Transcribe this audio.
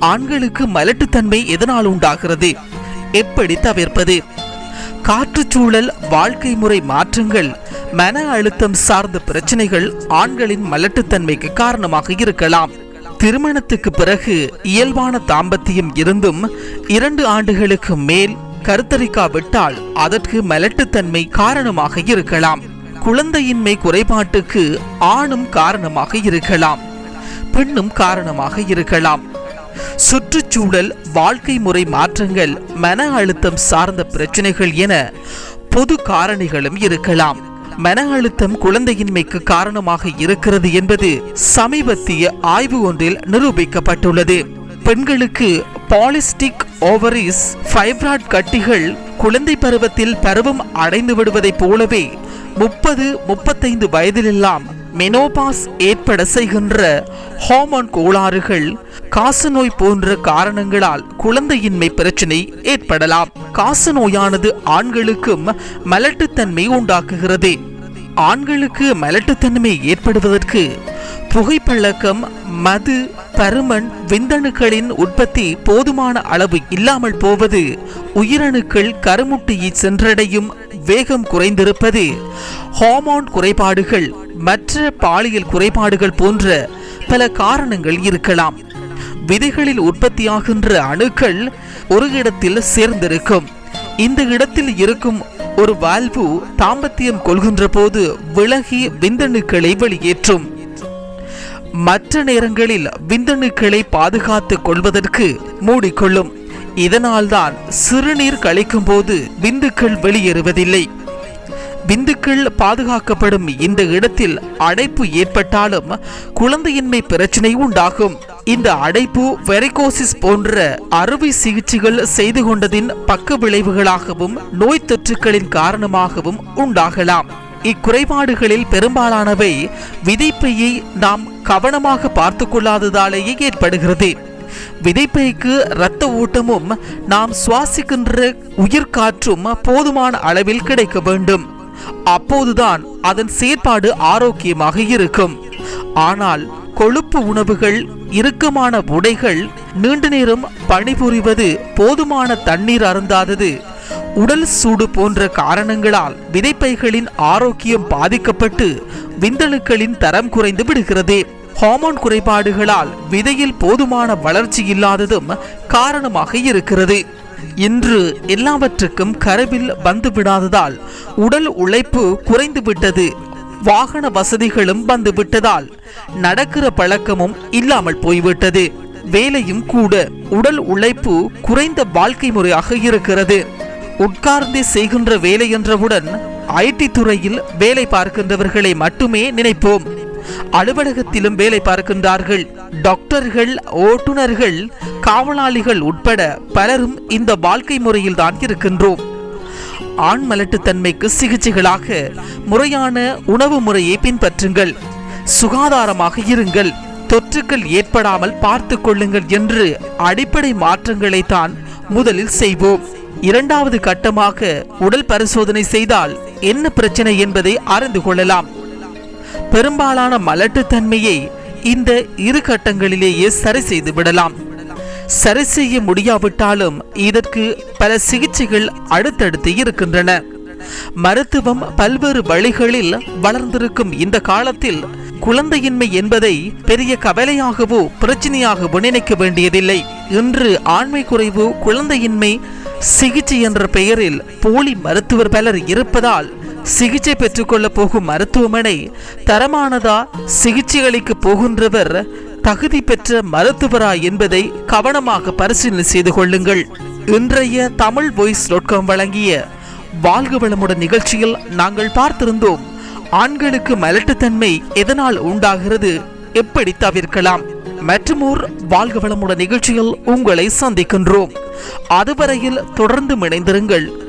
ஆண்களுக்கு மலட்டுத்தன்மை எதனால் உண்டாகிறது? எப்படி தவிர்ப்பது? காற்றுச்சூழல் வாழ்க்கை முறை மாற்றங்கள் மன அழுத்தம் சார்ந்த பிரச்சனைகள் ஆண்களின் மலட்டுத்தன்மைக்கு காரணமாக இருக்கலாம். திருமணத்துக்கு பிறகு இயல்பான தாம்பத்தியம் இருந்தும் இரண்டு ஆண்டுகளுக்கு மேல் கருத்தரிக்காவிட்டால் அதற்கு மலட்டுத்தன்மை காரணமாக இருக்கலாம். குழந்தையின்மை குறைபாட்டுக்கு ஆணும் காரணமாக இருக்கலாம். பெண்ணும் காரணமாக இருக்கலாம். சுற்றுச்சூழல் வாழ்க்கை முறை மாற்றங்கள் மன அழுத்தம் சார்ந்த பிரச்சனைகள் என பொது காரணிகளும் இருக்கலாம். மன அழுத்தம் குழந்தையின்மைக்கு காரணமாக இருக்கிறது என்பது சமீபத்திய ஆய்வு ஒன்றில் நிரூபிக்கப்பட்டுள்ளது. பெண்களுக்கு பாலிஸ்டிக் ஓவரிஸ் ஃபைப்ராய்ட் கட்டிகள் குழந்தை பருவத்தில் பருவம் அடைந்து விடுவதைப் போலவே முப்பது முப்பத்தைந்து வயதிலெல்லாம் மெனோபாஸ் ஏற்பட செய்கின்ற ஹார்மோன் கோளாறுகள் காசநோய் போன்ற காரணங்களால் குழந்தையின்மை பிரச்சனை ஏற்படலாம். காசநோயானது ஆண்களுக்கும் மலட்டுத்தன்மை உண்டாக்குகிறது. ஆண்களுக்கு மலட்டுத்தன்மை ஏற்படுவதற்கு புகைப்பழக்கம் மது பருமன் விந்தணுக்களின் உற்பத்தி போதுமான அளவு இல்லாமல் போவது உயிரணுக்கள் கருமுட்டியை சென்றடையும் வேகம் குறைந்திருப்பது. ஹார்மோன் குறைபாடுகள் மற்ற பாலியல் குறைபாடுகள் போன்ற பல காரணங்கள் இருக்கலாம். விதைகளில் உற்பத்தியாகின்ற அணுக்கள் ஒரு இடத்தில் சேர்ந்திருக்கும். இந்த இடத்தில் இருக்கும் ஒரு வால்வு தாம்பத்தியம் கொள்கின்ற போது விலகி விந்தணுக்களை வெளியேற்றும். மற்ற நேரங்களில் விந்தணுக்களை பாதுகாத்துக் கொள்வதற்கு மூடிக்கொள்ளும். இதனால்தான் சிறுநீர் கழிக்கும் போது விந்துக்கள் வெளியேறுவதில்லை. விந்துக்கள் பாதுகாக்கப்படும் இந்த இடத்தில் அடைப்பு ஏற்பட்டாலும் குழந்தையின்மை பிரச்சனை உண்டாகும். இந்த அடைப்பு வெரைகோசிஸ் போன்ற அறுவை சிகிச்சைகள் செய்து கொண்டதின் பக்க விளைவுகளாகவும் நோய் தொற்றுகளின் காரணமாகவும் உண்டாகலாம். இக்குறைபாடுகளில் பெரும்பாலானவை விதைப்பையை நாம் கவனமாக பார்த்து கொள்ளாததாலேயே ஏற்படுகிறது. விதைப்பைக்கு இரத்த ஊட்டமும் நாம் சுவாசிக்கின்ற உயிர்காற்றும் போதுமான அளவில் கிடைக்க வேண்டும். அப்போதுதான் அதன் செயற்பாடு ஆரோக்கியமாக இருக்கும். ஆனால் கொழுப்பு உணவுகள் இறுக்கமான உடைகள் நீண்ட நேரம் பணிபுரிவது போதுமான தண்ணீர் அருந்தாதது உடல் சூடு போன்ற காரணங்களால் விதைப்பைகளின் ஆரோக்கியம் பாதிக்கப்பட்டு விந்தணுக்களின் தரம் குறைந்து விடுகிறது. ஹார்மோன் குறைபாடுகளால் விதையில் போதுமான வளர்ச்சி இல்லாததும் காரணமாக இருக்கிறது. இன்று எல்லாவற்றுக்கும் கருவில் வந்து விடாததால் உடல் உழைப்பு குறைந்து விட்டது. வாகன வசதிகளும் வந்து விட்டதால் நடக்கிற பழக்கமும் இல்லாமல் போய்விட்டது. வேலையும் கூட உடல் உழைப்பு குறைந்த வாழ்க்கை முறையாக இருக்கிறது. உட்கார்ந்து செய்கின்ற வேலை என்றவுடன் ஐடி துறையில் வேலை பார்க்கின்றவர்களை மட்டுமே நினைப்போம். அலுவலகத்திலும் வேலை பார்க்கின்றார்கள். டாக்டர்கள் ஓட்டுநர்கள் காவலாளிகள் உட்பட பலரும் இந்த வாழ்க்கை முறையில் தான் இருக்கின்றோம். ஆண் மலட்டுத்தன்மைக்கு சிகிச்சைகளாக முறையான உணவு முறையை பின்பற்றுங்கள். சுகாதாரமாக இருங்கள். தொற்றுக்கள் ஏற்படாமல் பார்த்து கொள்ளுங்கள் என்று அடிப்படை மாற்றங்களை தான் முதலில் செய்வோம். இரண்டாவது கட்டமாக உடல் பரிசோதனை செய்தால் என்ன பிரச்சனை என்பதை அறிந்து கொள்ளலாம். பெரும்பாலான மலட்டுத்தன்மையை இந்த இரு கட்டங்களிலேயே சரி செய்து விடலாம். சரி செய்ய முடியாவிட்டாலும் இதற்கு பல சிகிச்சைகள் அடுத்தடுத்து இருக்கின்றன. மருத்துவம் பல்வேறு வழிகளில் வளர்ந்திருக்கும் இந்த காலத்தில் குழந்தையின்மை என்பதை பெரிய கவலையாகவோ பிரச்சனையாகவோ நினைக்க வேண்டியதில்லை. இன்று ஆண்மை குறைவு குழந்தையின்மை சிகிச்சை என்ற பெயரில் போலி மருத்துவர் பலர் இருப்பதால் சிகிச்சை பெற்றுக்கொள்ள போகும் மருத்துவமனை தரமானதா? சிகிச்சை அளிக்க போகின்றவர் தகுதி பெற்ற மருத்துவரா என்பதை கவனமாக பரிசீலனை செய்து கொள்ளுங்கள். இன்றைய தமிழ் வாய்ஸ் டாட் காம் வழங்கிய வாழ்க வளமுடன் நிகழ்ச்சியில் நாங்கள் பார்த்திருந்தோம் ஆண்களுக்கு மலட்டுத்தன்மை எதனால் உண்டாகிறது? எப்படி தவிர்க்கலாம்? மற்றுமோர் வாழ்க வளமுடன் நிகழ்ச்சியில் உங்களை சந்திக்கின்றோம். அதுவரையில் தொடர்ந்து இணைந்திருங்கள்.